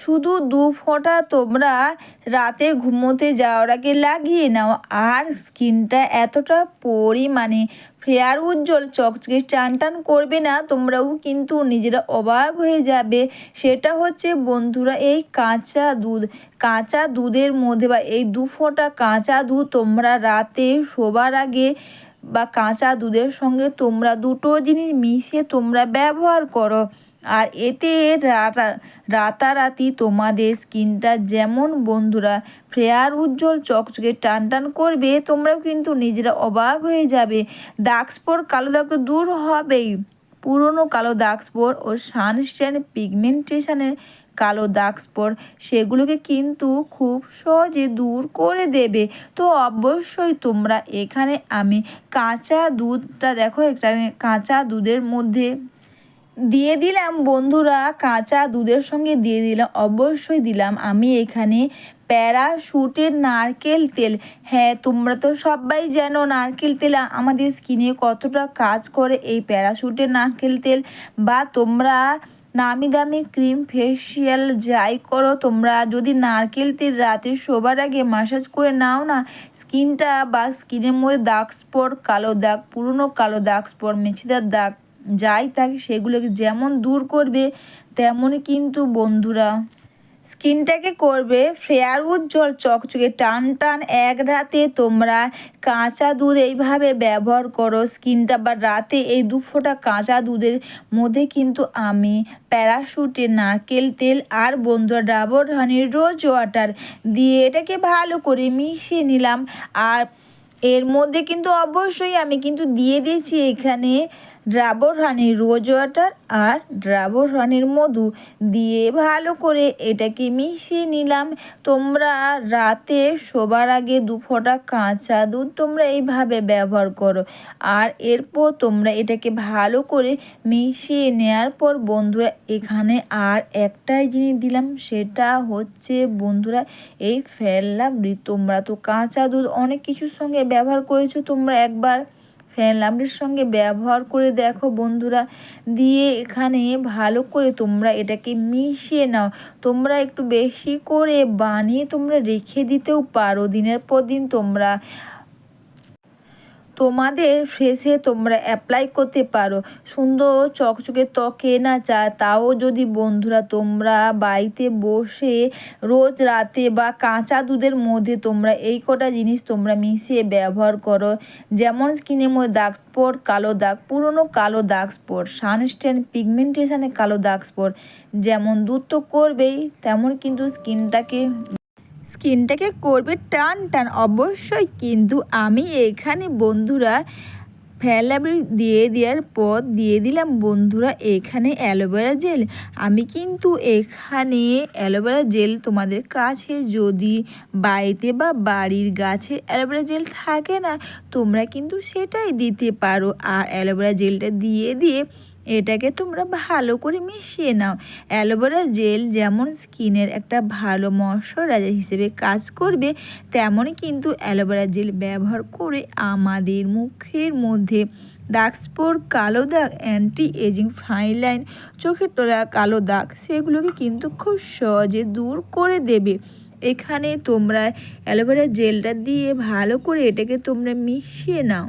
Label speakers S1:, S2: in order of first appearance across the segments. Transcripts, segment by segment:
S1: শুধু দু ফোঁটা তোমরা রাতে ঘুমোতে যাওয়ার আগে লাগিয়ে নাও। আর স্কিনটা এতটা পরিমাণে ফেয়ার উজ্জ্বল, চকচকে টান টান করবে না, তোমরাও কিন্তু নিজেরা অবাক হয়ে যাবে। সেটা হচ্ছে বন্ধুরা, এই কাঁচা দুধ, কাঁচা দুধের মধ্যে বা এই দু ফোঁটা কাঁচা দুধ তোমরা রাতে শোবার আগে বা কাঁচা দুধের সঙ্গে তোমরা দুটো জিনিস মিশিয়ে তোমরা ব্যবহার করো। আর এতে রাতা, রাতারাতি তোমাদের স্কিনটা যেমন বন্ধুরা ফেয়ার উজ্জ্বল, চকচকে টান টান করবে, তোমরাও কিন্তু নিজেরা অবাক হয়ে যাবে। দাগ স্পট কালো দাগ তো দূর হবেই। পুরনো কালো দাগ স্পট ও সানস্ট্যান পিগমেন্টেশনের কালো দাগ সেগুলোকে কিন্তু খুব সহজে দূর করে দেবে। তো অবশ্যই তোমরা এখানে আমি কাঁচা দুধটা দেখো এখানে কাঁচা দুধের মধ্যে দিয়ে দিলাম, বন্ধুরা কাঁচা দুধের সঙ্গে দিয়ে দিলাম, অবশ্যই দিলাম। আমি এখানে প্যারাশুটের নারকেল তেল। হ্যাঁ তোমরা তো সবাই জানো নারকেল তেল, আমাদের স্কিনে কতটা কাজ করে এই প্যারাশুটের নারকেল তেল। বা তোমরা নামি দামি ক্রিম ফেসিয়াল যাই করো, তোমরা যদি নারকেল তেল রাতে শোবার আগে মাসাজ করে নাও না, স্কিনটা বা স্কিনের মধ্যে দাগ স্পট, কালো দাগ, পুরনো কালো দাগ স্পট মেছিদার দাগ যাই থাকে সেগুলোকে যেমন দূর করবে, তেমনই কিন্তু বন্ধুরা। স্কিনটাকে করবে ফেয়ার উজ্জ্বল, চকচকে টান টান এক রাতে তোমরা কাঁচা দুধ এইভাবে ব্যবহার করো। স্কিনটা বা রাতে এই দু ফোঁটা কাঁচা দুধের মধ্যে কিন্তু আমি প্যারাশুটে, নারকেল তেল আর বন্ধুরা ডাবর হানির রোজ ওয়াটার দিয়ে এটাকে ভালো করে মিশিয়ে নিলাম। আর এর মধ্যে কিন্তু অবশ্যই আমি কিন্তু দিয়ে দিয়েছি এখানে ড্রাবর হানির রোজ ওয়াটার আর ড্রাবর হানির মধু দিয়ে ভালো করে এটাকে মিশিয়ে নিলাম। তোমরা রাতে শোবার আগে দু ফোঁটা কাঁচা দুধ তোমরা এইভাবে ব্যবহার করো। আর এরপর তোমরা এটাকে ভালো করে মিশিয়ে নেওয়ার পর বন্ধুরা, এখানে আর একটাই জিনিস দিলাম, সেটা হচ্ছে বন্ধুরা, এই ফেললাবড়ি তোমরা তো কাঁচা দুধ অনেক কিছুর সঙ্গে ব্যবহার করেছ, তোমরা একবার ফ্যান লামড়ির সঙ্গে ব্যবহার করে দেখো বন্ধুরা। দিয়ে এখানে ভালো করে তোমরা এটাকে মিশিয়ে নাও। তোমরা একটু বেশি করে বানিয়ে তোমরা রেখে দিতেও পারো। দিনের পর দিন তোমরা তোমাদের ফেসে তোমরা অ্যাপ্লাই করতে পারো। সুন্দর চকচকে ত্বকে না চায় তাও যদি বন্ধুরা তোমরা বাড়িতে বসে রোজ রাতে বা কাঁচা দুধের মধ্যে তোমরা এই কটা জিনিস তোমরা মিশিয়ে ব্যবহার করো। যেমন স্কিনের মধ্যে দাগ স্পট কালো দাগ পুরনো কালো দাগ স্পট সানস্ট্যান্ড পিগমেন্টেশনে কালো দাগ স্পট যেমন দুধ তো করবেই, তেমন কিন্তু স্কিনটাকে স্কিনটাকে করবে টান টান। অবশ্যই কিন্তু আমি এখানে বন্ধুরা ফেলাবি দিয়ে দেওয়ার পর দিয়ে দিলাম বন্ধুরা, এখানে অ্যালোভেরা জেল। আমি কিন্তু এখানে অ্যালোভেরা জেল তোমাদের কাছে যদি বাড়িতে বা বাড়ির গাছে অ্যালোভেরা জেল থাকে না, তোমরা কিন্তু সেটাই দিতে পারো। আর অ্যালোভেরা জেলটা দিয়ে দিয়ে এটাকে তোমরা ভালো করে মিশিয়ে নাও। অ্যালোভেরা জেল যেমন স্কিনের একটা ভালো ময়শ্চারাইজার হিসেবে কাজ করবে, তেমনই কিন্তু অ্যালোভেরা জেল ব্যবহার করে আমাদের মুখের মধ্যে ডার্ক স্পোর, কালো দাগ অ্যান্টি এজিং ফাইন লাইন চোখের তোলা কালো দাগ, সেগুলোকে কিন্তু খুব সহজে দূর করে দেবে। এখানে তোমরা অ্যালোভেরা জেলটা দিয়ে ভালো করে এটাকে তোমরা মিশিয়ে নাও।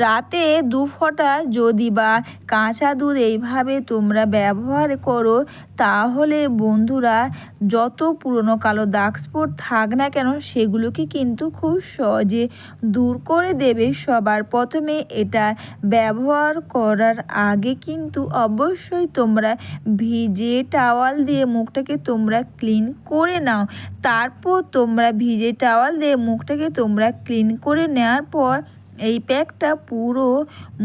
S1: রাতে দু ফোঁটা যদি বা কাঁচা দুধ এইভাবে তোমরা ব্যবহার করো, তাহলে বন্ধুরা যত পুরনো কালো দাগ স্পট থাক না কেন, সেগুলোকে কিন্তু খুব সহজে দূর করে দেবে সবার প্রথমে। এটা ব্যবহার করার আগে কিন্তু অবশ্যই তোমরা ভিজে টাওয়াল দিয়ে মুখটাকে তোমরা ক্লিন করে নাও। তারপর তোমরা ভিজে টাওয়াল দিয়ে মুখটাকে তোমরা ক্লিন করে নেওয়ার পর এই প্যাকটা পুরো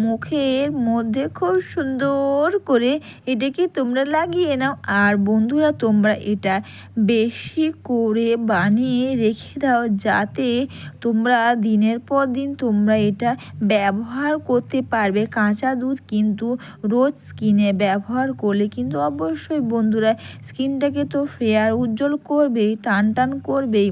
S1: মুখের মধ্যে খুব সুন্দর করে এটাকে তোমরা লাগিয়ে নাও। আর বন্ধুরা, তোমরা এটা বেশি করে বানিয়ে রেখে দাও যাতে তোমরা দিনের পর দিন তোমরা এটা ব্যবহার করতে পারবে। কাঁচা দুধ কিন্তু রোজ স্কিনে ব্যবহার করলে কিন্তু অবশ্যই বন্ধুরা, স্কিনটাকে তো ফেয়ার উজ্জ্বল করবেই টান টান করবেই।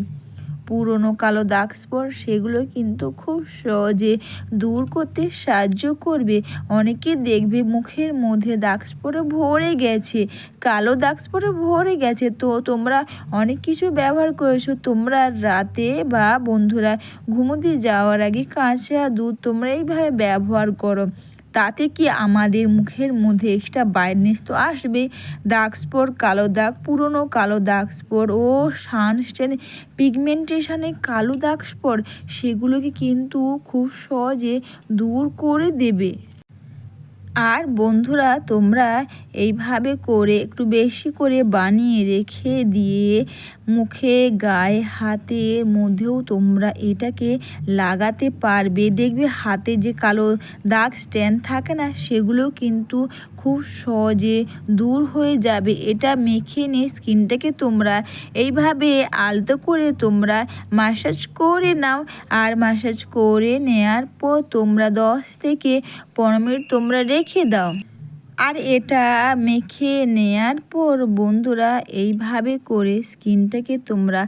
S1: পুরনো কালো দাগ স্পট সেগুলো কিন্তু খুব সহজে দূর করতে সাহায্য করবে। অনেকে দেখবে মুখের মধ্যে দাগ স্পটে ভরে গেছে, কালো দাগ স্পটে ভরে গেছে। তো তোমরা অনেক কিছু ব্যবহার করেছ। তোমরা রাতে বা বন্ধুরা ঘুমোতে যাওয়ার আগে কাঁচা দুধ তোমরা এইভাবে ব্যবহার করো। তাতে কি আমাদের মুখের মধ্যে এক্সট্রা ব্রাইটনেস তো আসবে? দাগ স্পোর কালো দাগ, পুরনো কালো দাগ স্পোর ও সানস্টেন পিগমেন্টেশনে কালো দাগ স্পোর সেগুলোকে কিন্তু খুব সহজে দূর করে দেবে। আর বন্ধুরা, তোমরা এইভাবে করে একটু বেশি করে বানিয়ে রেখে দিয়ে মুখে, গায়ে হাতের মধ্যেও তোমরা এটাকে লাগাতে পারবে। দেখবে হাতে যে কালো দাগ স্ট্যান্ড থাকে না, সেগুলো কিন্তু খুব সহজে দূর হয়ে যাবে। এটা মেখে নিয়ে স্কিনটাকে তোমরা এইভাবে আলতো করে তোমরা মাসাজ করে নাও। আর মাসাজ করে নেয়ার পর তোমরা দশ থেকে পনেরো মিনিট তোমরা রেখে দাও। আর এটা মেখে নেয়ার পর বন্ধুরা, এইভাবে করে স্কিনটাকে তোমরা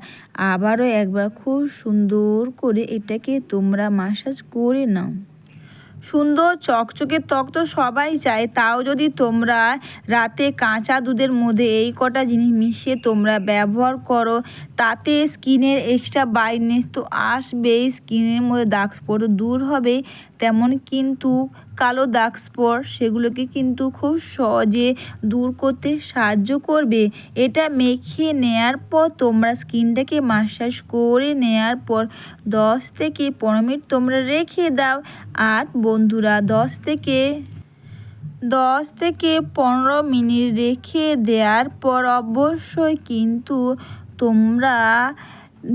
S1: আবারও একবার খুব সুন্দর করে এটাকে তোমরা মাসাজ করে নাও। সুন্দর চকচকে ত্বক তো সবাই চায়, তাও যদি তোমরা রাতে কাঁচা দুধের মধ্যে এই কটা জিনিস মিশিয়ে তোমরা ব্যবহার করো, তাতে স্কিনের এক্সট্রা ব্রাইটনেস তো আসবেই, স্কিনের মধ্যে দাগ স্পট দূর হবে তেমন কিন্তু কালো দাগ স্পট সেগুলোকে কিন্তু খুব সহজে দূর করতে সাহায্য করবে। এটা মেখে নেয়ার পর তোমরা স্কিনটাকে মাসাজ করে নেয়ার পর দশ থেকে পনেরো মিনিট তোমরা রেখে দাও। আর বন্ধুরা, দশ থেকে দশ থেকে পনেরো মিনিট রেখে দেওয়ার পর অবশ্যই কিন্তু তোমরা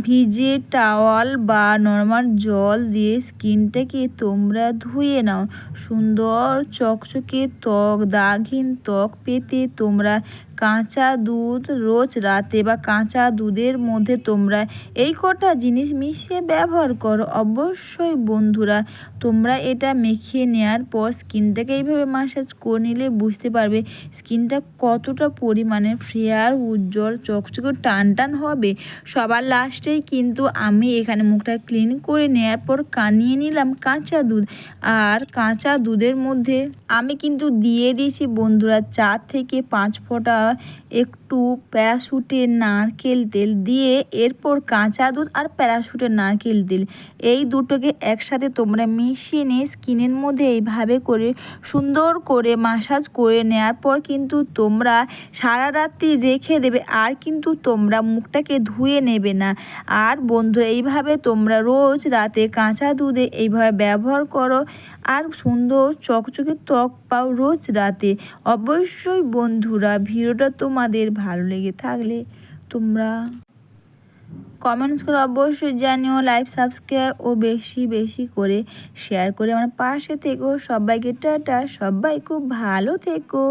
S1: ভিজে টাওয়াল বা নর্মাল জল দিয়ে স্কিনটাকে তোমরা ধুয়ে নাও। সুন্দর চকচকে ত্বক, দাগহীন ত্বক পেতে তোমরা কাঁচা দুধ রোজ রাতে বা কাঁচা দুধের মধ্যে তোমরা এই কটা জিনিস মিশিয়ে ব্যবহার করো। অবশ্যই বন্ধুরা, তোমরা এটা মেখে নেওয়ার পর স্কিনটাকে এইভাবে মাসাজ করে নিলে বুঝতে পারবে স্কিনটা কতটা পরিমাণে ফ্রেয়ার উজ্জ্বল, চকচকে টান টান হবে। সবার লাস্টেই কিন্তু আমি এখানে মুখটা ক্লিন করে নেওয়ার পর কানিয়ে নিলাম কাঁচা দুধ। আর কাঁচা দুধের মধ্যে আমি কিন্তু দিয়ে দিয়েছি বন্ধুরা, চার থেকে পাঁচ ফোঁটা একটু প্যারাশুটের নারকেল তেল দিয়ে এরপর কাঁচা দুধ আর প্যারাশুটের নারকেল তেল। এই দুটোকে একসাথে তোমরা মিশিয়ে নিয়ে স্কিনের মধ্যে এইভাবে করে সুন্দর করে মাসাজ করে নেওয়ার পর কিন্তু তোমরা সারা রাত্রি রেখে দেবে আর কিন্তু তোমরা মুখটাকে ধুয়ে নেবে না। আর বন্ধুরা, এইভাবে তোমরা রোজ রাতে কাঁচা দুধে এইভাবে ব্যবহার করো। আর সুন্দর চকচকে ত্বক পাও রোজ রাতে। অবশ্যই বন্ধুরা, ভিডিওটা তোমাদের ভালো লেগে থাকলে তোমরা কমেন্টস করে অবশ্যই জানিও লাইভ সাবস্ক্রাইব ও বেশি বেশি করে শেয়ার করে আমার পাশে থেকো। সবাইকে টাটা, সবাই খুব ভালো থেকো।